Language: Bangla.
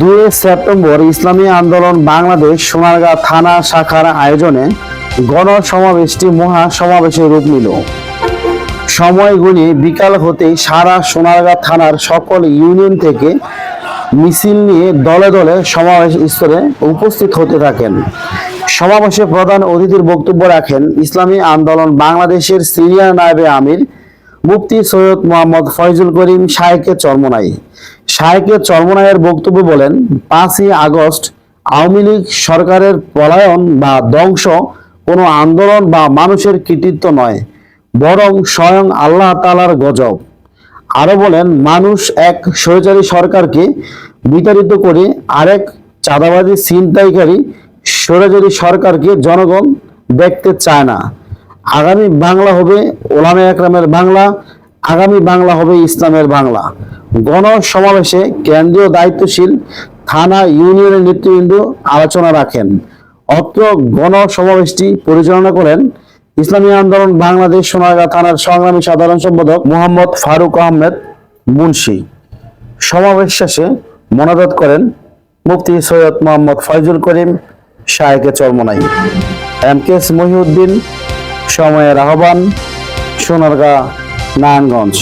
দুই সেপ্টেম্বর ইসলামী আন্দোলন বাংলাদেশ সোনারগাঁ থানা শাখার আয়োজনে গণ সমাবেশটি মহা সমাবেশে রূপ নিল। সময়গুলি বিকাল হতেই সারা সোনারগাঁ থানার সকল ইউনিয়ন থেকে মিছিল নিয়ে দলে দলে সমাবেশ স্তরে উপস্থিত হতে থাকেন। সমাবেশে প্রধান অতিথির বক্তব্য রাখেন ইসলামী আন্দোলন বাংলাদেশের সিনিয়র নায়েবে আমির মুফতি সৈয়দ মোহাম্মদ ফয়জুল করিম শায়েকে চরমনাই। শায়েকে চরমনাইয়ের বক্তব্য বলেন, পাঁচই আগস্ট আওয়ামী লীগ সরকারের পলায়ন বা ধ্বংস কোনো আন্দোলন বা মানুষের কৃতিত্ব নয়, বরং স্বয়ং আল্লাহ তালার গজব। আরও বলেন, মানুষ এক স্বৈরাচারী সরকারকে বিতাড়িত করে আরেক চাঁদাবাজি, ছিনতাইকারী স্বৈরাচারী সরকারকে জনগণ দেখতে চায় না। আগামী বাংলা হবে ওলামে একরামের বাংলা, আগামী বাংলা হবে ইসলামের বাংলা। গণ সমাবেশে কেন্দ্রীয় দায়িত্বশীল থানা ইউনিয়নের নেতৃবৃন্দ আলোচনা রাখেন। অত্র গণ সমাবেশটি পরিচালনা করেন ইসলামী আন্দোলন বাংলাদেশ সোনারগাঁ থানার সংগ্রামী সাধারণ সম্পাদক মোহাম্মদ ফারুক আহমেদ মুন্সি। সমাবেশ শেষে মনাদত করেন Mufti Syed Mohammad Faizul Karim, শায়েকে Charmonai. M K S Mohiuddin, সময়ের আহ্বান সোনারগাঁ নারায়ণগঞ্জ।